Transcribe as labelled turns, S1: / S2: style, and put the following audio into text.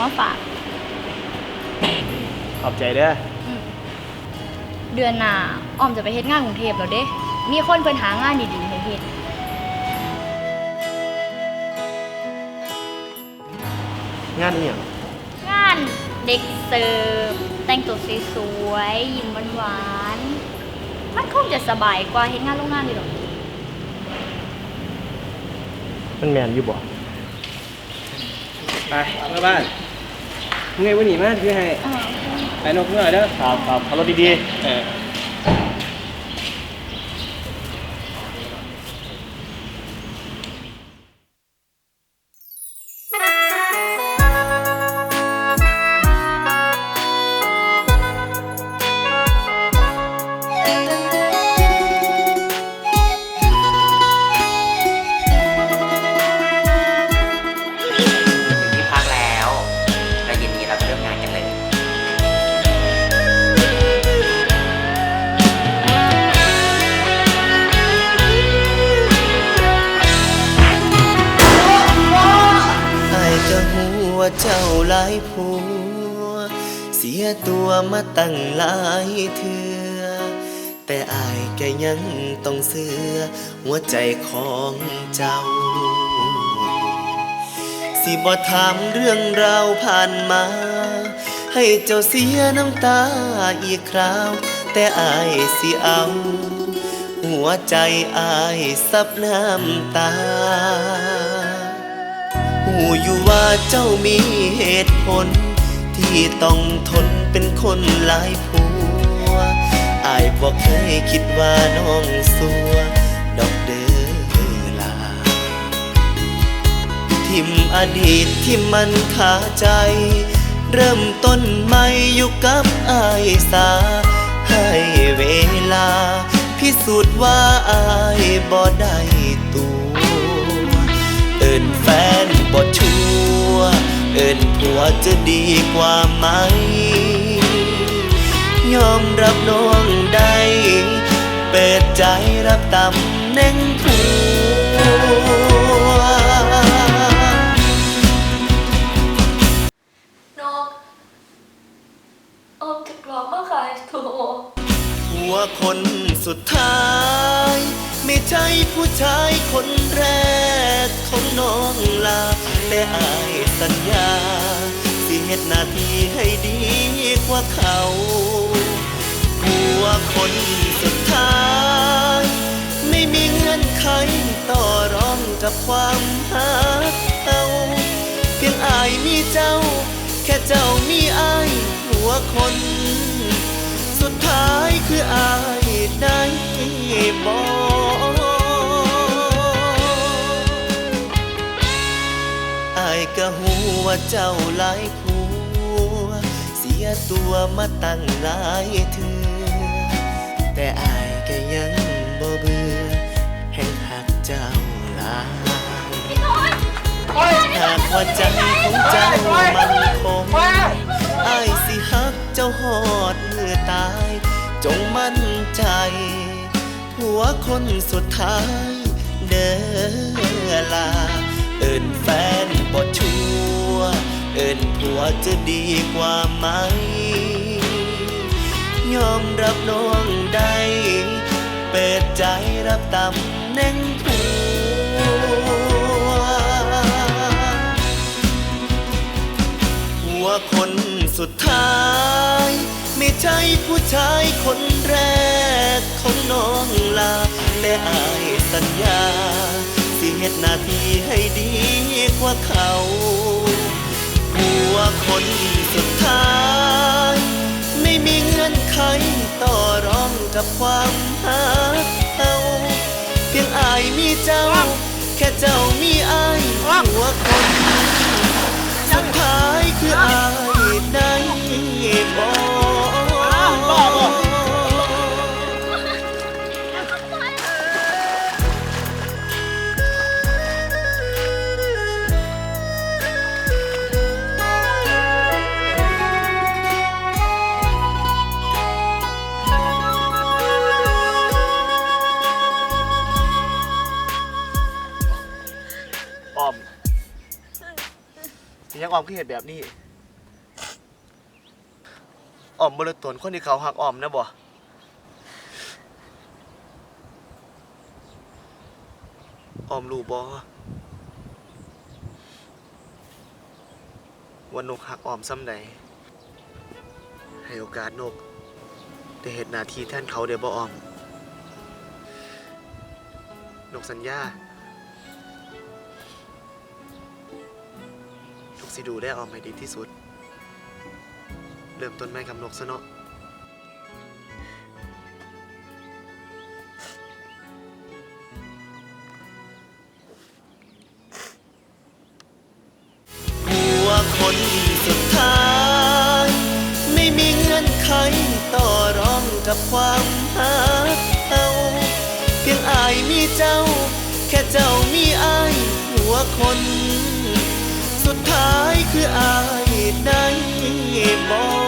S1: ออ
S2: มซื้อขนมมาฝาก
S1: ขอบใจเด้อ
S2: อืมเดือนหน้าออมจะไปเฮ็ดงานกรุงเทพแล้วเด้ มีคนเพิ่นหางานดีๆให้เฮ็ด
S1: งานนี่ยัง
S3: งานเด็กเสิร์ฟแต่งตัวสวยๆยิ้มหวานๆมันคงจะสบายกว่าเฮ็ดงานโรงงานดีหรอก
S1: มันแมนอยู่บ่
S4: ไปเมื่อบ้าน มึงไงวันนี้มาคือให้ไปนกเมื่อเด้อ
S1: ครับครับขับรถดี
S4: เออ
S5: สียตัวมาตั้งหลายเถื่อแต่อายแกยังต้องเสือหัวใจของเจ้า สิบ่ถามเรื่องราวผ่านมา ให้เจ้าเสียน้ำตาอีกคราว แต่อายสิเอา หัวใจอายซับน้ำตาหูอยู่ว่าเจ้ามีเหตุผล ที่ต้องทนเป็นคนหลายผัวอายบอกเคยคิดว่าน้องสัว ดอกเดือลา ทิมอดีตที่มันขาใจ เริ่มต้นใหม่อยู่กับอายสา ให้เวลา พิสูจน์ว่าอายบ่ได้ตัว เอินแฟน เอินผัวจะดีกว่าไหม ยอมรับน้องได้ เปิดใจรับตำแหน่งผัว
S2: นกออมจะกรอบมาขายถั่ว
S5: หัวคนสุดท้าย ไม่ใช่ผู้ชายคนแรกของน้องลาแต่อาย สัญญา สิเฮ็ดหน้าที่ให้ดีกว่าเขาหัวคนสุดท้าย ไม่มีเงื่อนไขต่อรองกับความหักเอาเพียงอายมีเจ้า แค่เจ้ามีอายหัวคน สุดท้ายคืออายได้บอก ก็หูว่าเจ้าหลายผัว เสียตัวมาตั้งหลายเถือแต่อายก็ยังบ่เบื่อแห่งหักเจ้าหลายหากว่าใจของเจ้ามันคงอายสิฮักเจ้าหอดมือตาย จงมั่นใจผัวคนสุดท้ายเด้อลาเอินแฟนบ่ชัวร์ เอินผัวจะดีกว่าไหม ยอมรับน้องได้ เปิดใจรับตำแหน่งผัวหัวคนสุดท้าย ไม่ใช่ผู้ชายคนแรกของน้องลา แต่อายสัญญา สิเฮ็ดหน้าที่ให้ดีกว่าเขา คนสุดท้าย ไม่มีเงื่อนไขต่อรองกับความหักเอาเพียงอายมีเจ้า แค่เจ้ามีอายหัวคนสุดท้ายคืออาย อ
S1: อมคือเหตุแบบนี้ออมบริตนคนที่เขาหักออมนะบ่ออมรู้บ่ว่านกหักออมซ้ำใดให้โอกาสนกได้เห็นหน้าที่แทนเขาเดี๋ยวบ่ออม นกสัญญา สิดูได้ออมให้ดีที่สุด เริ่มต้นไม่กับนกซะเนาะ
S5: หัวคนสุดท้าย ไม่มีเงื่อนไขต่อรองกับความหาเอาเพียงอายมีเจ้า แค่เจ้ามีอายหัวคน ท้ายคืออายได้บอก